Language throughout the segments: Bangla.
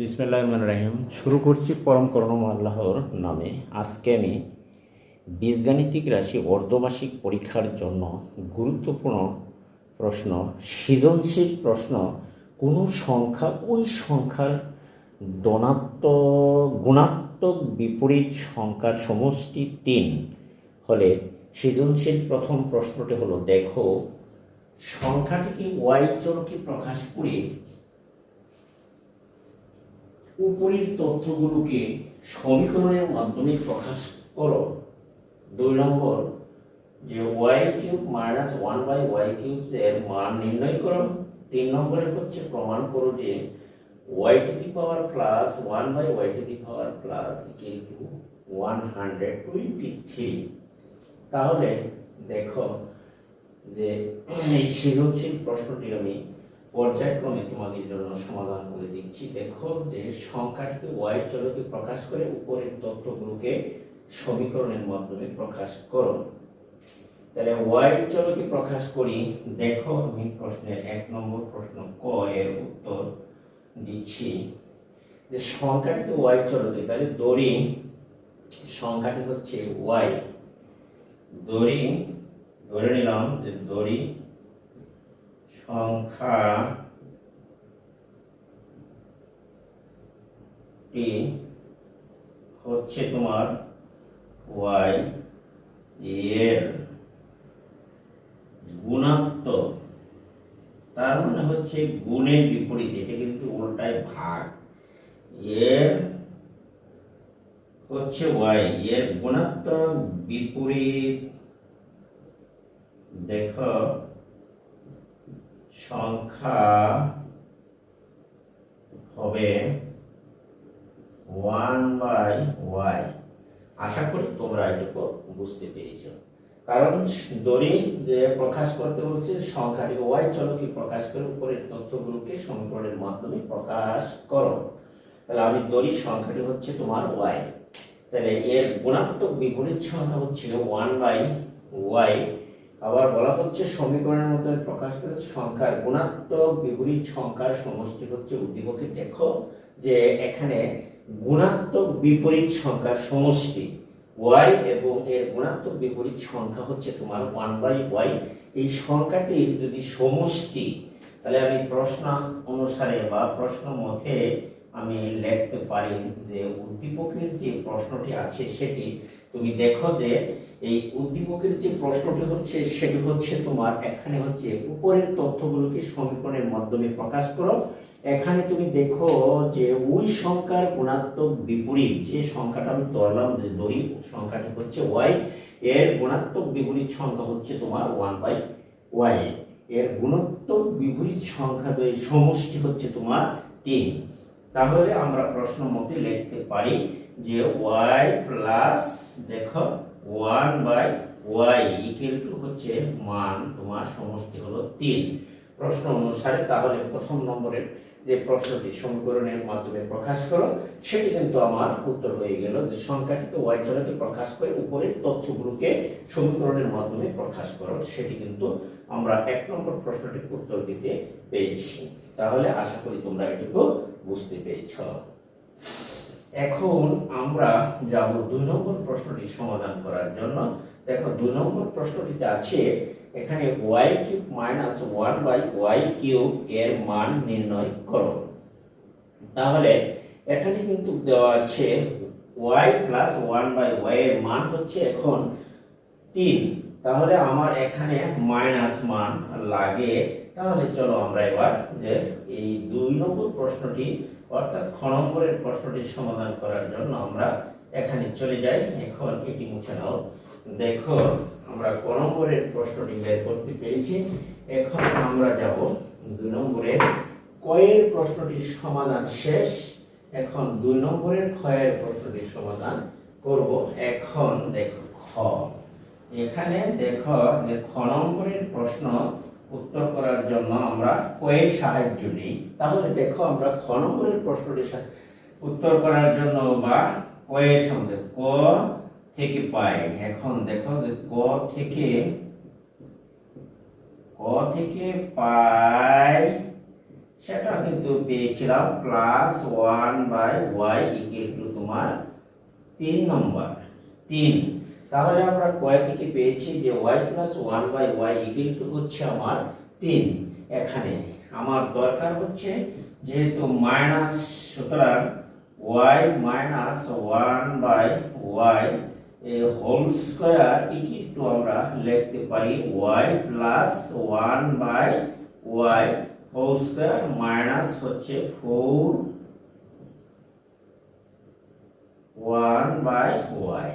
বিসমিল্লাহ রহমান রাহিম শুরু করছি পরম করুণম আল্লাহর নামে। আজকে আমি বীজগাণিতিক রাশি অর্ধমাসিক পরীক্ষার জন্য গুরুত্বপূর্ণ প্রশ্ন, সৃজনশীল প্রশ্ন, কোনো সংখ্যা, ওই সংখ্যার ধনাত্মক, গুণাত্মক বিপরীত সংখ্যার সমষ্টি তিন হলে সৃজনশীল প্রথম প্রশ্নটি হলো, দেখো, সংখ্যাটিকে ওয়াই চরকে প্রকাশ করে উপরের তথ্যগুলোকে সমীকরণের মাধ্যমে প্রকাশ করো। দুই নম্বর, যে Y cube minus one by Y cube এর মান নির্ণয় করো। তিন নম্বরে হচ্ছে প্রমাণ করো যে Y to the power plus one by Y to the power plus equal to one hundred twenty three তাহলে দেখো যে এই সৃজনশীল প্রশ্নটি আমি পর্যায়ক্রমে তোমাদের জন্য সমাধান করে দিচ্ছি। দেখো যে সংখ্যাটিকে ওয়াই চলকে প্রকাশ করে উপরের তথ্যগুলোকে সমীকরণের মাধ্যমে প্রকাশ করো। তাহলে ওয়াই চলকে প্রকাশ করি, দেখো আমি প্রশ্নের এক নম্বর প্রশ্ন ক এর উত্তর দিচ্ছি। যে সংখ্যাটিকে ওয়াই চলকে, তাহলে দড়ি সংখ্যাটি হচ্ছে ওয়াই দড়ি, ধরে নিলাম যে দড়ি সংখ্যা টি হচ্ছে তোমার ওয়াই এর গুণাত্মক। তার মানে হচ্ছে গুণের বিপরীত, এটা কিন্তু উল্টায় ভাগ। এর হচ্ছে ওয়াই এর গুণাত্মক বিপরীত। দেখো সংখ্যা হবে ওয়ান বাই ওয়াই আশা করি তোমরা এটুকু বুঝতে পেরেছ। কারণ দড়ি যে প্রকাশ করতে বলছে সংখ্যাটিকে ওয়াই চলকে প্রকাশ করে উপরের তথ্যগুলোকে সমীকরণের মাধ্যমে প্রকাশ করো। তাহলে আমি দড়ি সংখ্যাটি হচ্ছে তোমার ওয়াই তাহলে এর গুণাত্মক বিপরীত সংখ্যা হচ্ছে ওয়ান বাই ওয়াই আবার বলা হচ্ছে সমীকরণের মধ্যে প্রকাশ করে সংখ্যার গুণাত্মক বিপরীত সংখ্যার সমষ্টি হচ্ছে উদ্দীপকে দেখো যে এখানে গুণাত্মক বিপরীত সংখ্যার সমষ্টি ওয়াই এবং এর গুণাত্মক বিপরীত সংখ্যা হচ্ছে তোমার ওয়ান বাই ওয়াই এই সংখ্যাটির যদি সমষ্টি, তাহলে আমি প্রশ্ন অনুসারে বা প্রশ্ন মতে আমি লিখতে পারি যে উদ্দীপকের যে প্রশ্নটি আছে সেটি, তুমি দেখো যে এই উদ্দীপকের যে প্রশ্নটি হচ্ছে, সেটি হচ্ছে তোমার, এখানে হচ্ছে উপরের তথ্যগুলোকে সমীকরণের মাধ্যমে প্রকাশ করো। এখানে তুমি দেখো যে ওই সংখ্যার গুণাত্মক বিপরীত, যে সংখ্যাটা আমি ধরলাম যে দড়ি সংখ্যাটি হচ্ছে ওয়াই, এর গুণাত্মক বিপরীত সংখ্যা হচ্ছে তোমার ওয়ান বাই ওয়াই। এর গুণাত্মক বিপরীত সংখ্যা সমষ্টি হচ্ছে তোমার তিন। তাহলে আমরা প্রশ্ন মতে লিখতে পারি যে ওয়াই প্লাস, দেখো one by Y equal to হচ্ছে মান, তোমার সমষ্টি হলো তিন। প্রশ্ন অনুসারে তাহলে প্রথম নম্বরের যে প্রশ্নটি সমীকরণের মাধ্যমে প্রকাশ করো, সেটি কিন্তু আমার উত্তর হয়ে গেল যে সংখ্যাটিকে ওয়াই চলকে প্রকাশ করে উপরের তথ্যগুলোকে সমীকরণের মাধ্যমে প্রকাশ করো। সেটি কিন্তু আমরা এক নম্বর প্রশ্নটির উত্তর দিতে পেরেছি। তাহলে আশা করি তোমরা এটুকু বুঝতে পেরেছ। এখন আমরা যাব দুই নম্বর প্রশ্নটি সমাধান করার জন্য। দেখো, দুই নম্বর প্রশ্নটিতে আছে, এখানে Y cube minus one by Y cube এর মান নির্ণয় করো। তাহলে এখানে কিন্তু দেওয়া আছে Y plus one by Y এর মান হচ্ছে এখন তিন। তাহলে আমার এখানে মাইনাস মান লাগে। তাহলে চলো আমরা এবার যে এই দুই নম্বর প্রশ্নটি অর্থাৎ খ নম্বরের প্রশ্নটির সমাধান করার জন্য আমরা এখানে চলে যাই। এখন এটি মুছে নাও। দেখো, আমরা ক প্রশ্নটি বের করতে পেরেছি। এখন আমরা যাব দুই নম্বরের কয়ের প্রশ্নটির সমাধান শেষ। এখন দুই নম্বরের ক্ষয়ের প্রশ্নটির সমাধান করব। এখন দেখো, খ। এখানে দেখো যে খ নম্বরের প্রশ্ন উত্তর করার জন্য আমরা কয়ের সাহায্য নিই। তাহলে দেখো আমরা খ নম্বরের প্রশ্নটি উত্তর করার জন্য বা কয়ের সঙ্গে ক থেকে পাই। এখন দেখো যে ক থেকে ক থেকে পাই, সেটা কিন্তু পেয়েছিলাম plus one by Y equal to তোমার তিন নম্বর। তিন। তাহলে আমরা কয় থেকে পেয়েছি যে Y plus one by Y equal to হচ্ছে আমার তিন। এখানে আমার দরকার হচ্ছে যেহেতু মাইনাস সুতরাং Y minus one by Y whole square equal to আমরা লিখতে পারি Y plus one by Y whole square minus হচ্ছে ফোর ওয়ান বাই ওয়াই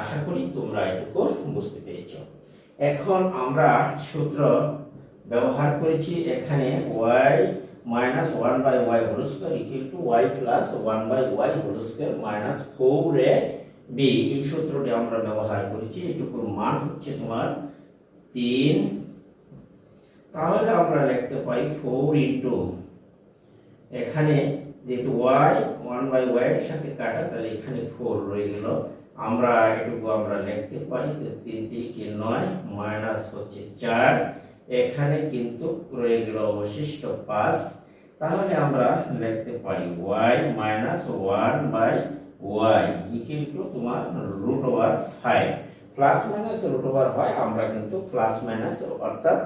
আশা করি তোমরা এটুকু বুঝতে পেরেছ। এখন আমরা সূত্র ব্যবহার করেছি এখানে Y minus one by Y whole square equal to Y plus one by Y whole square minus four A B এই সূত্রটি আমরা ব্যবহার করেছি, এটুকুর মান হচ্ছে তোমার তিন। তাহলে আমরা লিখতে পারি ফোর ইন্টু এখানে যেহেতু ওয়াই ওয়ান বাই ওয়াই এর সাথে কাটা, তাহলে এখানে ফোর রয়ে গেল। আমরা এটুকু আমরা লিখতে পারি তো তিন তিনকে নয়, মাইনাস হচ্ছে চার। এখানে কিন্তু রয়ে গেল অবশিষ্ট পাঁচ। তাহলে আমরা লিখতে পারি Y minus one by Y equal to তোমার root over five plus minus root over হয়, আমরা কিন্তু প্লাস মাইনাস অর্থাৎ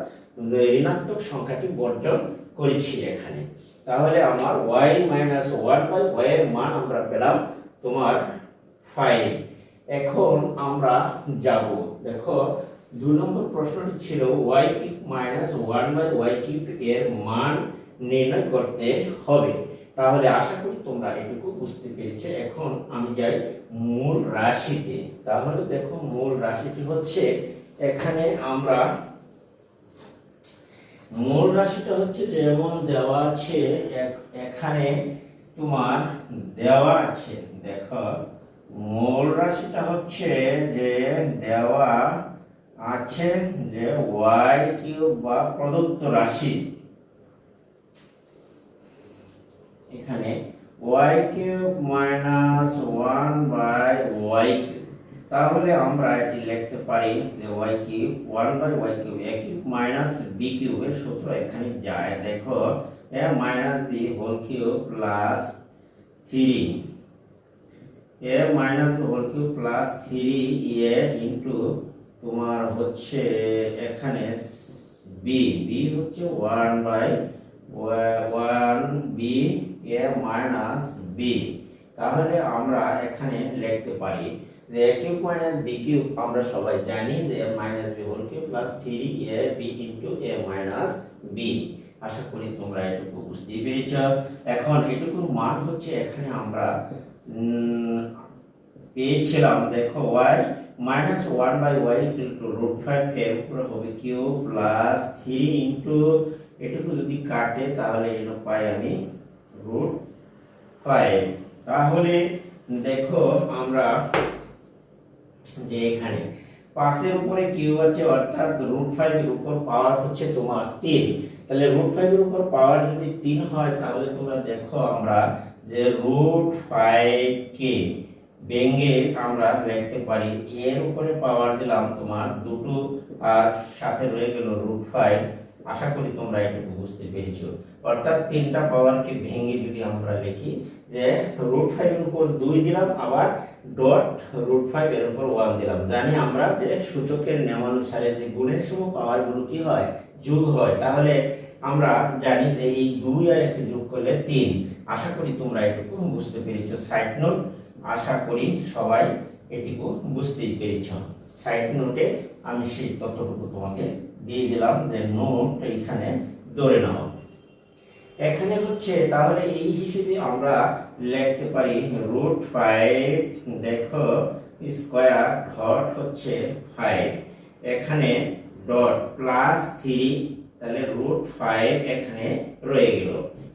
ঋণাত্মক সংখ্যাটি বর্জন করেছি এখানে। তাহলে আমার Y minus one by Y এর মান আমরা পেলাম তোমার ফাইভ এখন আমরা যাব। দেখো, দুই নম্বর প্রশ্নটি ছিল Y cube minus one by Y cube এর মান নির্ণয় করতে হবে। তাহলে আশা করি তোমরা এটুকু বুঝতে পেরেছ। এখন আমি যাই মূল রাশিতে। তাহলে দেখো, মূল রাশিটি হচ্ছে, এখানে আমরা মূল রাশিটা হচ্ছে যেমন দেওয়া আছে এখানে তোমার দেওয়া আছে। দেখো মূল রাশিটা হচ্ছে যে দেওয়া আছে যে ওয়াই কিউব বা প্রদত্ত রাশি। এখানে Y cube minus one by Y cube. তাহলে আমরা এটি লিখতে পারি যে Y cube, one by Y cube, A cube minus B কিউবের সূত্র এখানে যায়। দেখো, A minus B whole cube plus three. A minus whole cube plus three A into তোমার হচ্ছে এখানে বি বি হচ্ছে one by one B A minus B তাহলে আমরা এখানে লিখতে পারি যে A cube minus B cube আমরা সবাই জানি যে A minus B whole cube plus three A B into A minus B আশা করি তোমরা এটুকু বুঝতেই পেরেছ। এখন এটুকুর মান হচ্ছে এখানে আমরা পেয়েছিলাম। দেখো Y minus one by Y equal to root five এর উপরে হবে কিউ প্লাস থ্রি ইন্টু এটুকু যদি কাটে তাহলে এটা পাই আমি রুট ফাইভ তাহলে দেখো আমরা যে এখানে পাশের উপরে কিউ আছে, অর্থাৎ রুট ফাইভ এর উপর পাওয়ার হচ্ছে তোমার তিন। তাহলে রুট ফাইভ এর উপর পাওয়ার যদি তিন হয়, তাহলে তোমরা দেখো আমরা যে রুট ফাইভ কে ব্যঙ্গে আমরা লিখতে পারি। এর উপরে পাওয়ার দিলাম তোমার দুটো, আর সাথে রয়ে গেল রুট ফাইভ আশা করি তোমরা এটুকু বুঝতে পেরেছ। অর্থাৎ তিনটা পাওয়ারকে ভেঙে যদি আমরা লিখি, যে রুট ফাইভ এর উপর দুই দিলাম, আবার ডট রুট ফাইভ এর উপর ওয়ান দিলাম। জানি আমরা যে সূচকের নিয়মানুসারে যে গুণের সময় পাওয়ারগুলো কি হয়? যোগ হয়। তাহলে আমরা জানি যে এই দুই আর একটি যোগ করলে তিন। আশা করি তোমরা এটুকু বুঝতে পেরেছ। সাইড নোট আশা করি সবাই এটুকু বুঝতেই পেরেছ। সাইড নোটে আমি সেই তথ্যটুকু তোমাকে দিয়ে দিলাম যে নোট এখানে ধরে নাও। এখানে হচ্ছে তাহলে এই হিসেবে আমরা লিখতে পারি রুট ফাইভ দেখো স্কোয়ার ডট হচ্ছে ফাইভ এখানে ডট প্লাস থ্রি তাহলে রুট ফাইভ এখানে রয়ে গেল।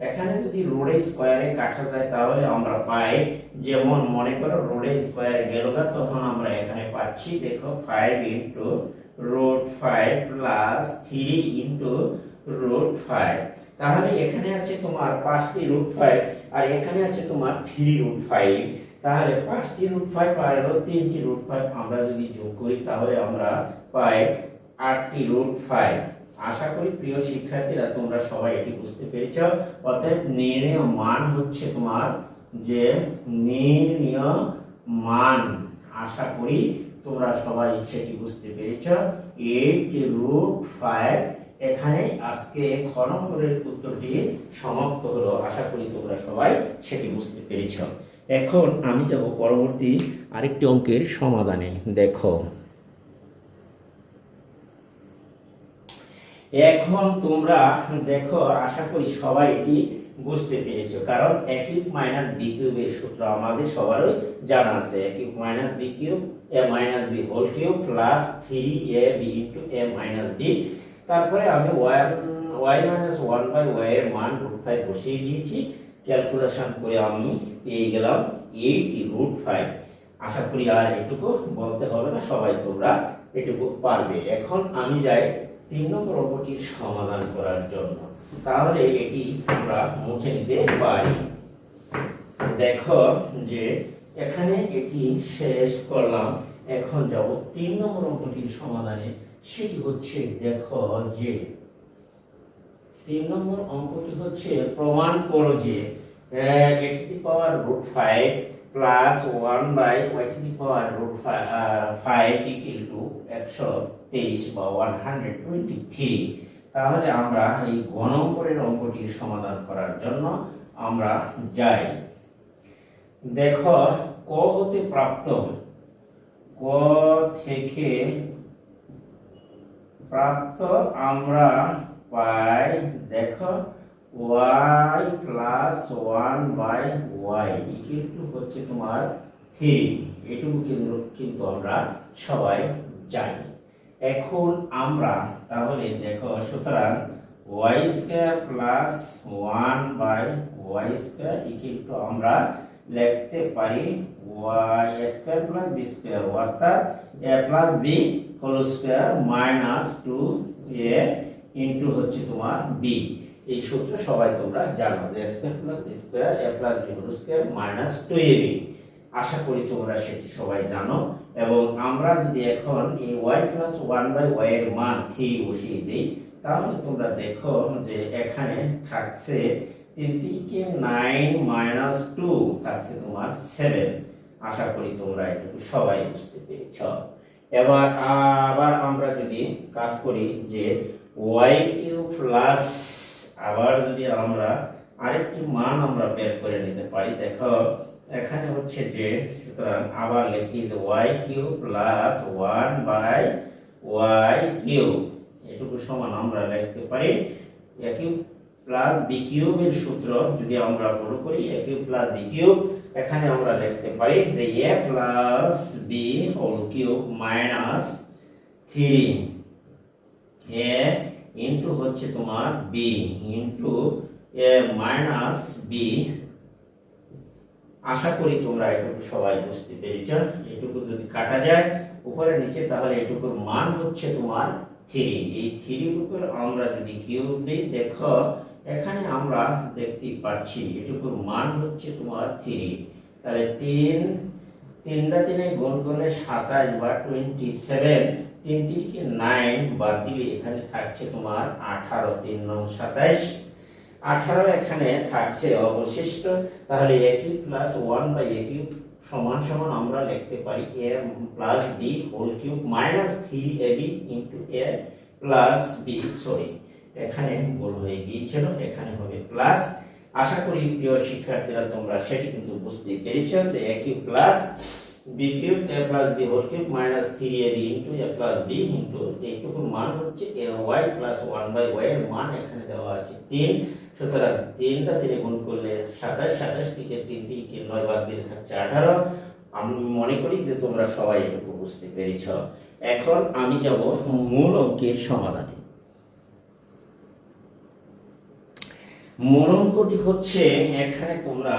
এখানে যদি রোডে স্কোয়ারে কাটা যায়, তাহলে আমরা পাই, যেমন মনে করো রোডে স্কোয়ারে গেল তখন আমরা এখানে পাচ্ছি, দেখো five into root five plus three into root five তাহলে এখানে আছে তোমার পাঁচটি রুট ফাইভ আর এখানে আছে তোমার থ্রি রুট ফাইভ তাহলে পাঁচটি রুট ফাইভ আর তিনটি রুট ফাইভ আমরা যদি যোগ করি, তাহলে আমরা পাই আটটি রুট ফাইভ আশা করি প্রিয় শিক্ষার্থীরা, তোমরা সবাই এটি বুঝতে পেরেছ। অতএব নির্ণয় মান হচ্ছে তোমার যে নির্ণয় মান। আশা করি তোমরা সবাই সেটি বুঝতে পেরেছ। এইট রুট ফাইভ, এখানে আজকে খ নম্বরের উত্তরটি সমাপ্ত হলো। আশা করি তোমরা সবাই সেটি বুঝতে পেরেছ। এখন আমি যাব পরবর্তী আরেকটি অঙ্কের সমাধানে। দেখো এখন তোমরা দেখো আশা করি সবাই এটি বুঝতে পেরেছ। কারণ এ কিউব মাইনাস বি কিউবের সূত্র আমাদের সবারই জানা আছে। A cube minus B cube A minus B whole cube plus three A B into A minus B তারপরে আমি Y minus one by Y এর মান রুট ফাইভ বসিয়ে দিয়েছি। ক্যালকুলেশন করে আমি পেয়ে গেলাম এইট রুট ফাইভ আশা করি আর এটুকু বলতে হবে না, সবাই তোমরা এটুকু পারবে। এখন আমি যাই তিন নম্বর অঙ্কটির সমাধান করার জন্য। তাহলে এটি আমরা মুছে নিতে পারি। দেখো যে এখানে এটি শেষ করলাম। এখন যাব তিন নম্বর অঙ্কটির সমাধানে। সেটি হচ্ছে, দেখো যে, তিন নম্বর অঙ্কটি হচ্ছে প্রমাণ করো যে the power root five plus one by YT the power root five equal to একশো তেইশ বা ওয়ান হান্ড্রেড টোয়েন্টি থ্রি তাহলে আমরা এই গণম্বরের অঙ্কটির সমাধান করার জন্য আমরা যাই। দেখো, ক হতে প্রাপ্ত। ক থেকে প্রাপ্ত আমরা পাই, দেখো Y plus one by Y equal to হচ্ছে তোমার থ্রি এটুকু কিন্তু কিন্তু আমরা সবাই জানি। এখন আমরা তাহলে দেখো, সুতরাং Y square plus one by Y square equal to আমরা লিখতে পারি Y square plus B square অর্থাৎ A plus B whole square minus two A into হচ্ছে তোমার বি এই সূত্র সবাই তোমরা জানো যে square plus A plus minus two A B আশা করি তোমরা সেটি সবাই জানো এবং আমরা যদি এখন এই Y plus one by Y এর মান থ্রি বসিয়ে দিই, তাহলে তোমরা দেখো যে এখানে থাকছে তিন তিনকে নাইন মাইনাস টু থাকছে তোমার সেভেন আশা করি তোমরা এটুকু সবাই বুঝতে পেরেছ। এবার আবার আমরা যদি কাজ করি যে ওয়াই কিউ প্লাস আবার যদি আমরা আরেকটি মান আমরা বের করে নিতে পারি, দেখো, এখানে হচ্ছে যে, সুতরাং আবার লিখি যে Y cube plus one by Y cube এটুকু সমান আমরা লিখতে পারি এ কিউব প্লাস বি কিউবের সূত্র যদি আমরা বড় করি A cube plus B cube, এখানে আমরা লিখতে পারি যে A plus B whole cube minus three. A into হচ্ছে তোমার বি ইন্টু মাইনাস বি আশা করি তোমরা এটুকু সবাই বুঝতে পেরেছ, এটুকু যদি কাটা যায় উপরে নিচে, তাহলে এটুকুর মান হচ্ছে তোমার থ্রি এই থ্রির উপর আমরা যদি কিউব দিই, দেখো, এখানে আমরা দেখতে পাচ্ছি এটুকুর মান হচ্ছে তোমার থ্রি তাহলে তিন তিনটা তিনে গুণ করলে সাতাশ বা টোয়েন্টি সেভেন তিন তিনকে নাইন বাদ দিলে এখানে থাকছে তোমার আঠারো, তিন নং সাতাইশ আঠারো এখানে থাকছে অবশিষ্ট, তাহলে A cube plus one by A cube সমান সমান আমরা লিখতে পারি A plus B whole cube minus three A B into A plus B sorry এখানে ভুল হয়ে গিয়েছিল, এখানে হবে প্লাস আশা করি প্রিয় শিক্ষার্থীরা তোমরা সেটি কিন্তু বুঝতে পেরেছ যে A cube plus B cube A plus B whole cube minus three A B into A plus B into এইটুকুর মান হচ্ছে A Y plus one by Y এর মান এখানে দেওয়া আছে তিন। সুতরাং তিনটা তিনে গুণ করলে সাতাশ সাতাশ থেকে তিন তিনকে নয় বাদ দিলে থাকছে আঠারো। আমি মনে করি যে তোমরা সবাই এটুকু বুঝতে পেরেছ। এখন আমি যাব মূল অঙ্কের সমাধানে। অঙ্কটি হচ্ছে এখানে তোমরা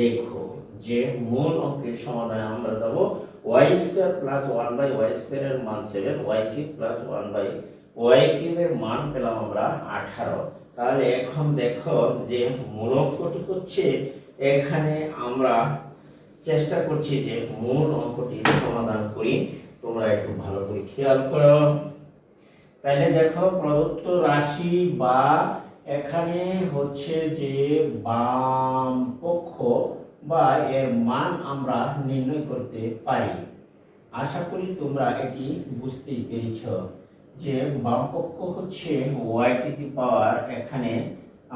দেখো যে মূল অঙ্কের সমাধান আমরা যাব Y square plus one by Y স্কোয়ারের মান seven, Y cube plus one by Y কিউবের মান পেলাম আমরা আঠারো। তাহলে এখন দেখো যে মূল অঙ্কটি হচ্ছে এখানে আমরা চেষ্টা করছি যে মূল অঙ্কটি সমাধান করি। তোমরা একটু ভালো করে খেয়াল করো। তাহলে দেখো প্রদত্ত রাশি বা এখানে হচ্ছে যে বাম পক্ষ বা এর মান আমরা নির্ণয় করতে পারি। আশা করি তোমরা এটি বুঝতে পেরেছ যে বাম পক্ষ হচ্ছে ওয়াই টু দি পাওয়ার এখানে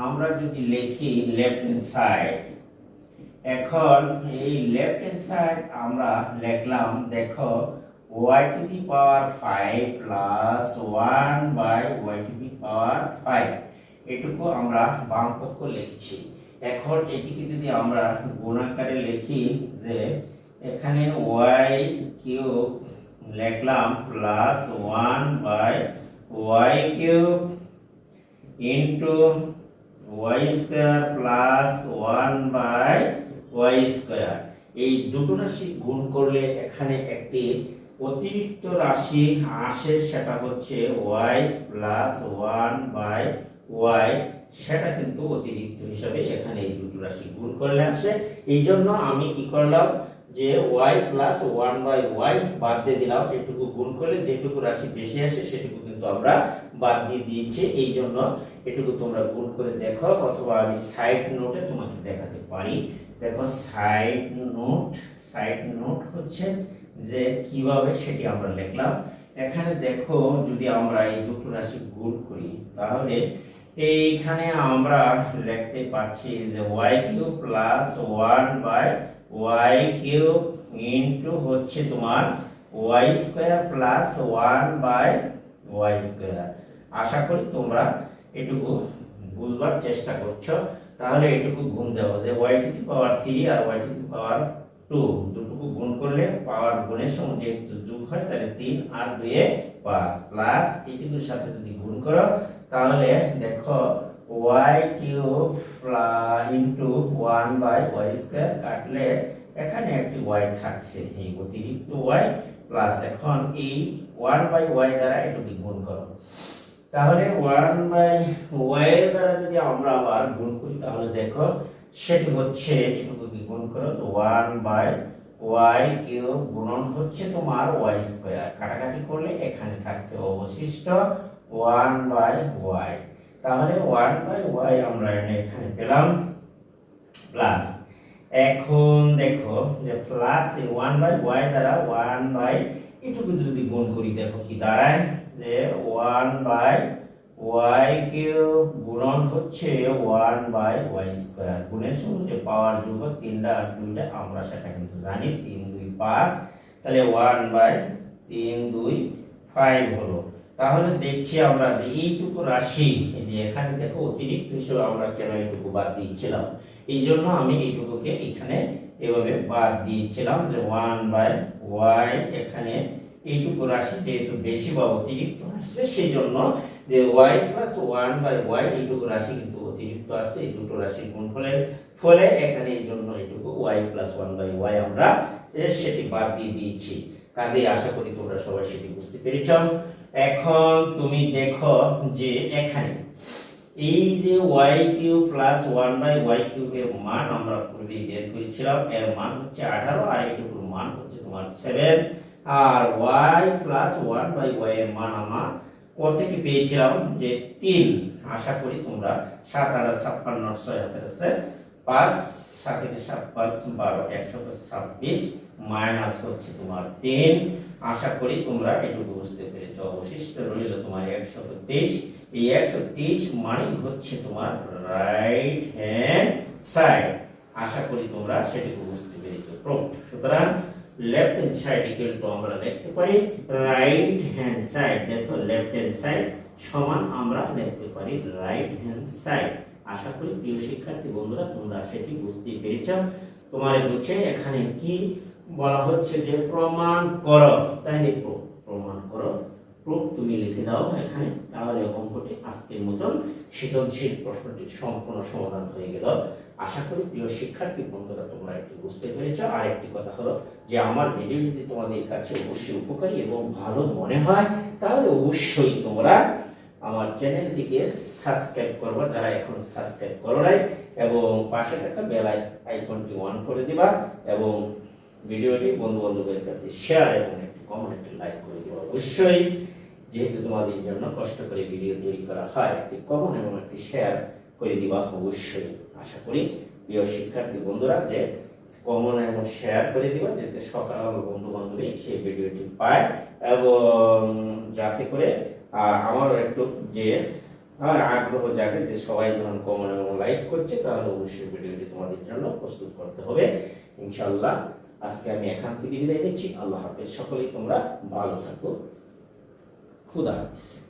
আমরা যদি লিখি লেফট হ্যান্ড সাইড এখন এই লেফট হ্যান্ড সাইড আমরা লিখলাম, দেখো Y to the power 5 plus 1 by Y to the power 5 এটুকু আমরা বাম পক্ষ লিখছি। এখন এটিকে যদি আমরা গুণাকারে লিখি যে এখানে ওয়াই কিউব লিখলাম plus one by y cube into Y square plus one by Y square এই দুটো রাশি গুণ করলে এখানে একটি অতিরিক্ত রাশি আসে, সেটা হচ্ছে Y plus one by Y সেটা কিন্তু অতিরিক্ত হিসাবে এখানে এই দুটো রাশি গুণ করলে আসে এই জন্য আমি কি করলাম যে y plus one by Y বাদ দিয়ে দিলাম, এটুকু গুণ করলে যেটুকু রাশি বেশি আসে সেটুকু কিন্তু আমরা বাদ দিয়ে দিয়েছি। এই জন্য এটুকু তোমরা গুণ করে দেখো, অথবা আমি সাইড নোটে তোমাকে দেখাতে পারি। দেখো সাইড নোট সাইড নোট হচ্ছে যে কীভাবে সেটি আমরা লিখলাম। এখানে দেখো যদি আমরা এই দুটো রাশি গুণ করি, তাহলে এইখানে আমরা লিখতে পাচ্ছি যে y cube plus one by Y cube into হচ্ছে তোমার Y square plus one by Y square আশা করি তোমরা এটুকু বুঝবার চেষ্টা করছ। তাহলে এটুকু গুণ দেবো যে Y to the power three R Y to the power two দুটুকু গুণ করলে পাওয়ার গুণের সঙ্গে যেহেতু যোগ হয়, তাহলে তিন আর দুয়ে পাঁচ। প্লাস এইটুকুর সাথে যদি গুণ করো, তাহলে দেখো Y cube into one by Y square কাটলে এখানে একটি ওয়াই থাকছে, এই অতিরিক্ত ওয়াই প্লাস এখন এই ওয়ান বাই ওয়াই দ্বারা এটুকু গুণ করো। তাহলে ওয়ান বাই ওয়াই দ্বারা যদি আমরা আবার গুণ করি, তাহলে দেখো সেটি হচ্ছে এটুকু গুণ করো, তো ওয়ান বাই ওয়াই কিউব গুণন হচ্ছে তোমার ওয়াই স্কোয়ার কাটাকাটি করলে এখানে থাকছে অবশিষ্ট ওয়ান বাই ওয়াই তাহলে ওয়ান বাই ওয়াই আমরা এখানে পেলাম। প্লাস এখন দেখো যে প্লাস ওয়ান বাই ওয়াই দ্বারা ওয়ান বাই এটুকু যদি গুণ করি, দেখো কি দাঁড়ায় যে ওয়ান বাই ওয়াই কিউব গুণন হচ্ছে ওয়ান বাই ওয়াই স্কোয়ার গুণের সঙ্গে যে পাওয়ার যোগ তিনটা আর দুইটা, আমরা সেটা কিন্তু জানি, তিন দুই পাঁচ। তাহলে ওয়ান বাই তিন দুই ফাইভ হলো। তাহলে দেখছি আমরা যে এইটুকু রাশি যে এখানে দেখো অতিরিক্ত হিসেবে আমরা কেন এইটুকু বাদ দিয়েছিলাম? এই জন্য আমি এইটুকুকে এখানে এভাবে বাদ দিয়েছিলাম যে ওয়ান বাই ওয়াই এখানে এইটুকু রাশি যেহেতু বেশি বা অতিরিক্ত আসছে সেই জন্য যে Y plus one by Y এইটুকু রাশি কিন্তু অতিরিক্ত আছে, এই দুটো রাশি গুণ ফলে এখানে এই জন্য এইটুকু Y plus one by Y আমরা সেটি বাদ দিয়ে দিয়েছি। কাজে আশা করি তোমরা সবাই সেটি বুঝতে পেরেছ। এখন তুমি দেখো যে এখানে এই যে Y cube plus one by Y কিউবের মান আমরা পূর্বে বের করেছিলাম, এর মান হচ্ছে আঠারো, আর এইটুকুর মান হচ্ছে তোমার seven R Y plus one by Y এর মান আমার থেকে পেয়েছিলাম যে তিন, আশা করি তোমরা সাত আট ছাপ্পান্ন, ছয় হাতে আছে, পাঁচ, সাত থেকে সাত, পাঁচ, বারো, একশত ছাব্বিশ, মাইনাস হচ্ছে তোমার তিন। আশা করি তোমরা এটুকু বুঝতে পেরেছ। অবশিষ্ট রইল তোমার একশত তেইশ। এই একশো তেইশ মানেই হচ্ছে তোমার রাইট হ্যান্ড সাইড আশা করি তোমরা সেটুকু বুঝতে পেরেছ। প্রুফ সুতরাং left hand side equal to আমরা লিখতে পারি রাইট হ্যান্ড সাইড দেখো লেফট হ্যান্ড সাইড সমান আমরা লিখতে পারি রাইট হ্যান্ড সাইড আশা করি প্রিয় শিক্ষার্থী বন্ধুরা, তোমরা সেটি বুঝতে পেরেছ। তোমার বুঝছে এখানে কি বলা হচ্ছে যে প্রমাণ করো, তাই প্রমাণ করো, প্রুফ তুমি লিখে দাও এখানে। তাহলে অঙ্কটি আজকের মতন সৃজনশীল প্রশ্নটির সম্পূর্ণ সমাধান হয়ে গেল। আশা করি প্রিয় শিক্ষার্থী বন্ধুরা, তোমরা একটু বুঝতে পেরেছ। আর একটি কথা হলো যে, আমার ভিডিও যদি তোমাদের কাছে অবশ্যই উপকারী এবং ভালো মনে হয়, তাহলে অবশ্যই তোমরা আমার চ্যানেলটিকে সাবস্ক্রাইব করবা, যারা এখন সাবস্ক্রাইব করো নাই, এবং পাশে থাকা বেল আইকনটি অন করে দিবা, এবং ভিডিওটি বন্ধু বান্ধবের কাছে শেয়ার এবং একটি কমেন্ট লাইক করে দিবা। অবশ্যই যেহেতু তোমাদের জন্য কষ্ট করে ভিডিও তৈরি করা হয় একটি কমন এবং একটি শেয়ার করে দিবা অবশ্যই। আশা করি প্রিয় শিক্ষার্থী বন্ধুরা যে কমন এবং শেয়ার করে দিবা যাতে সকাল বন্ধু বান্ধবী সেই ভিডিওটি পায় এবং যাতে করে আহ, আমারও একটু যে হ্যাঁ আগ্রহ জাগে যে সবাই যখন কমন এবং লাইক করছে তাহলে অবশ্যই ভিডিওটি তোমাদের জন্য প্রস্তুত করতে হবে। ইনশাল্লাহ আজকে আমি এখান থেকে বিদায় নিচ্ছি। আল্লাহ হাফেজ। সকলেই তোমরা ভালো থাকো। খুদা হাফেজ